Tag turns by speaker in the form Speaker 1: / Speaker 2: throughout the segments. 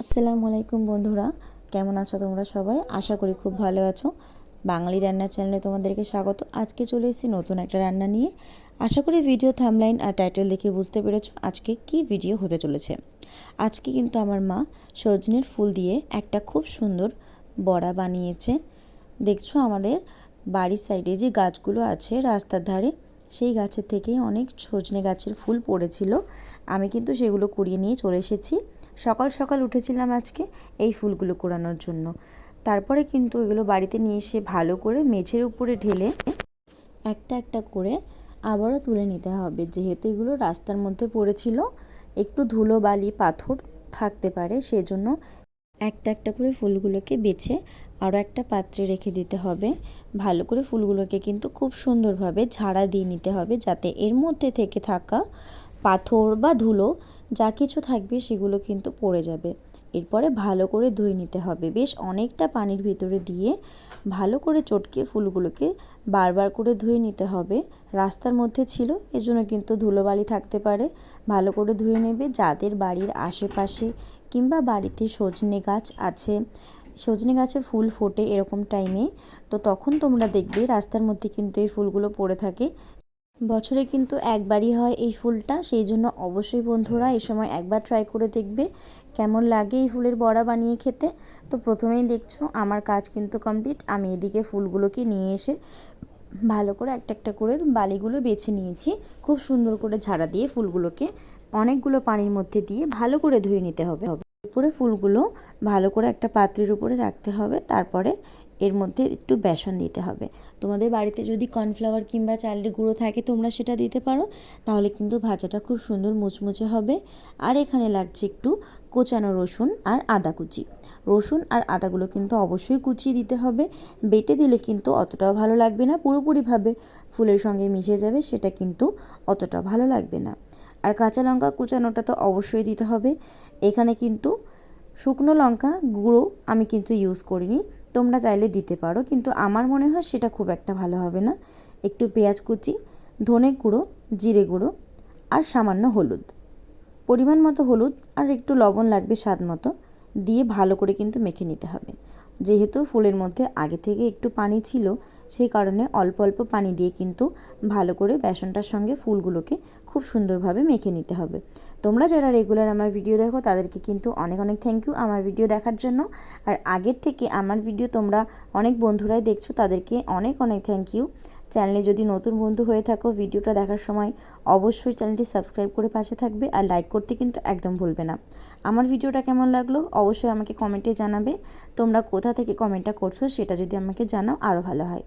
Speaker 1: আসসালামু আলাইকুম বন্ধুরা, কেমন আছো তোমরা সবাই? আশা করি খুব ভালো আছো। বাঙালি রান্নার চ্যানেলে তোমাদেরকে স্বাগত। আজকে চলে এসেছি নতুন একটা রান্না নিয়ে। আশা করি ভিডিও থামলাইন আর টাইটেল দেখে বুঝতে পেরেছ আজকে কি ভিডিও হতে চলেছে। আজকে কিন্তু আমার মা সজনের ফুল দিয়ে একটা খুব সুন্দর বড়া বানিয়েছে। দেখছ আমাদের বাড়ির সাইডে যে গাছগুলো আছে রাস্তার ধারে, সেই গাছের থেকেই অনেক সজনে গাছের ফুল পড়েছিল। আমি কিন্তু সেগুলো কুড়িয়ে নিয়ে চলে এসেছি। সকাল সকাল উঠেছিলাম আজকে এই ফুলগুলো কোরানোর জন্য। তারপরে কিন্তু এগুলো বাড়িতে নিয়ে এসে ভালো করে মেঝের উপরে ঢেলে একটা একটা করে আবারও তুলে নিতে হবে। যেহেতু এগুলো রাস্তার মধ্যে পড়েছিল, একটু ধুলো বালি, পাথর থাকতে পারে, সেজন্য একটা একটা করে ফুলগুলোকে বেছে আরও একটা পাত্রে রেখে দিতে হবে। ভালো করে ফুলগুলোকে কিন্তু খুব সুন্দরভাবে ঝাড়া দিয়ে নিতে হবে, যাতে এর মধ্যে থেকে থাকা পাথর বা ধুলো যা কিছু থাকবে সেগুলো কিন্তু পড়ে যাবে। এরপরে ভালো করে ধুয়ে নিতে হবে। বেশ অনেকটা পানির ভিতরে দিয়ে ভালো করে চটকে ফুলগুলোকে বারবার করে ধুয়ে নিতে হবে। রাস্তার মধ্যে ছিল, এজন্য কিন্তু ধুলোবালি থাকতে পারে। ভালো করে ধুয়ে নেবে। যাদের বাড়ির আশেপাশে কিংবা বাড়িতে সজনে গাছ আছে, সজনে গাছে ফুল ফোটে এরকম টাইমে তো তখন তোমরা দেখবে রাস্তার মধ্যে কিন্তু এই ফুলগুলো পড়ে থাকে। বছরে কিন্তু একবারই হয় এই ফুলটা, সেই জন্য অবশ্যই বন্ধুরা এই সময় একবার ট্রাই করে দেখবে কেমন লাগে এই ফুলের বড়া বানিয়ে খেতে। তো প্রথমেই দেখছ আমার কাজ কিন্তু কমপ্লিট আমি এদিকে ফুলগুলোকে নিয়ে এসে ভালো করে একটা একটা করে বালিগুলো বেছে নিয়েছি। খুব সুন্দর করে ঝাড়া দিয়ে ফুলগুলোকে অনেকগুলো পানির মধ্যে দিয়ে ভালো করে ধুয়ে নিতে হবে। উপরে ফুলগুলো ভালো করে একটা পাত্রের উপরে রাখতে হবে, তারপরে এর মধ্যে একটু বেসন দিতে হবে। তোমাদের বাড়িতে যদি কর্নফ্লাওয়ার কিংবা চালের গুঁড়ো থাকে, তোমরা সেটা দিতে পারো। তাহলে কিন্তু ভাজাটা খুব সুন্দর মুচমুচে হবে। আর এখানে লাগছে একটু কোচানো রসুন আর আদা কুচি। রসুন আর আদাগুলো কিন্তু অবশ্যই কুচিয়ে দিতে হবে। বেটে দিলে কিন্তু অতটাও ভালো লাগবে না, পুরোপুরিভাবে ফুলের সঙ্গে মিশে যাবে, সেটা কিন্তু অতটা ভালো লাগবে না। আর কাঁচা লঙ্কা কুচানোটা তো অবশ্যই দিতে হবে। এখানে কিন্তু শুকনো লঙ্কা গুঁড়ো আমি কিন্তু ইউজ করিনি। তোমরা চাইলে দিতে পারো, কিন্তু আমার মনে হয় সেটা খুব একটা ভালো হবে না। একটু পেঁয়াজ কুচি, ধনে গুঁড়ো, জিরে গুঁড়ো আর সামান্য হলুদ। পরিমাণ মতো হলুদ আর একটু লবণ লাগবে স্বাদ মতো দিয়ে ভালো করে কিন্তু মেখে নিতে হবে। যেহেতু ফুলের মধ্যে আগে থেকে একটু পানি ছিল, সেই কারণে অল্প অল্প পানি দিয়ে কিন্তু ভালো করে বেসনটার সঙ্গে ফুলগুলোকে খুব সুন্দরভাবে মেখে নিতে হবে। তোমরা যারা রেগুলার আমার ভিডিও দেখো, তাদেরকে কিন্তু অনেক অনেক থ্যাংক ইউ আমার ভিডিও দেখার জন্য। আর আগের থেকে আমার ভিডিও তোমরা অনেক বন্ধুরাই দেখছ, তাদেরকে অনেক অনেক থ্যাংক ইউ চ্যানেলে যদি নতুন বন্ধু হয়ে থাকো ভিডিওটা দেখার সময় অবশ্যই চ্যানেলটি সাবস্ক্রাইব করে পাশে থাকবে আর লাইক করতে কিন্তু একদম ভুলবে না। আমার ভিডিওটা কেমন লাগল অবশ্যই আমাকে কমেন্টে জানাবে। তোমরা কোথা থেকে কমেন্টটা করছ সেটা যদি আমাকে জানাও আরও ভালো হয়।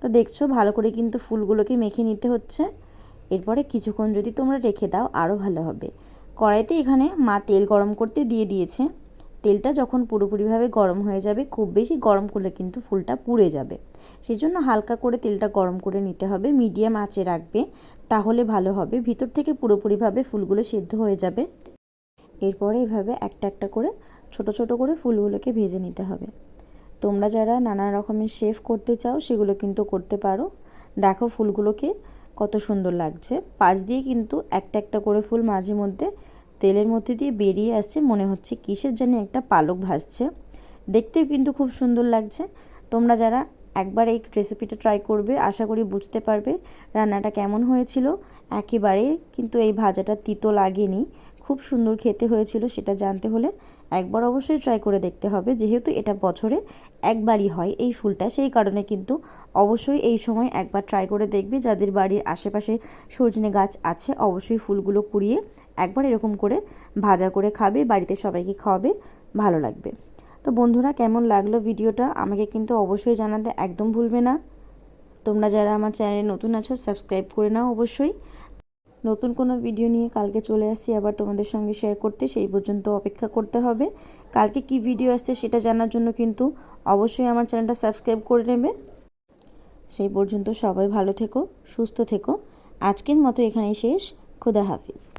Speaker 1: তো দেখছ, ভালো করে কিন্তু ফুলগুলোকে মেখে নিতে হচ্ছে। এরপরে কিছুক্ষণ যদি তোমরা রেখে দাও আরও ভালো হবে। কড়াইতে এখানে মা তেল গরম করতে দিয়ে দিয়েছে। তেলটা যখন পুরোপুরিভাবে গরম হয়ে যাবে, খুব বেশি গরম করলে কিন্তু ফুলটা পুড়ে যাবে। সেই জন্য হালকা করে তেলটা গরম করে নিতে হবে, মিডিয়াম আঁচে রাখবে, তাহলে ভালো হবে। ভিতর থেকে পুরোপুরিভাবে ফুলগুলো সেদ্ধ হয়ে যাবে। এরপরে এভাবে একটা একটা করে, ছোট ছোট করে ফুলগুলোকে ভেজে নিতে হবে। তোমরা যারা নানা রকমের শেফ করতে চাও, সেগুলো কিন্তু করতে পারো। দেখো ফুলগুলোকে কত সুন্দর লাগছে। পাশ দিয়ে কিন্তু একটা একটা করে ফুল মাঝে মধ্যে তেলের মধ্যে দিয়ে বেরিয়ে আসছে। মনে হচ্ছে কিসের জানি একটা পালক ভাসছে। দেখতেও কিন্তু খুব সুন্দর লাগছে। তোমরা যারা একবার এই রেসিপিটা ট্রাই করবে, আশা করি বুঝতে পারবে রান্নাটা কেমন হয়েছিল। একেবারে কিন্তু এই ভাজাটা তিতো লাগেনি। খুব সুন্দর খেতে হয়েছিল সেটা জানতে হলে একবার অবশ্যই ট্রাই করে দেখতে হবে। যেহেতু এটা বছরে একবারই হয় এই ফুলটা, সেই কারণে কিন্তু অবশ্যই এই সময় একবার ট্রাই করে দেখবে। যাদের বাড়ির আশেপাশে সজনে গাছ আছে, অবশ্যই ফুলগুলো কুড়িয়ে একবার এরকম করে ভাজা করে খাবে, বাড়িতে সবাইকে খাওয়াবে, ভালো লাগবে। তো বন্ধুরা, কেমন লাগল ভিডিওটা? আমাকে কিন্তু অবশ্যই জানাতে একদম ভুলবে না। তোমরা যারা আমার চ্যানেলে নতুন আছো সাবস্ক্রাইব করে নাও অবশ্যই। নতুন কোনো ভিডিও নিয়ে কালকে চলে আসছি, আবার তোমাদের সঙ্গে শেয়ার করতে, সেই পর্যন্ত অপেক্ষা করতে হবে। কালকে কি ভিডিও আসছে সেটা জানার জন্য কিন্তু অবশ্যই আমার চ্যানেলটা সাবস্ক্রাইব করে নেবে। সেই পর্যন্ত সবাই ভালো থেকো, সুস্থ থেকো। আজকের মতো এখানেই শেষ। খুদা হাফিজ।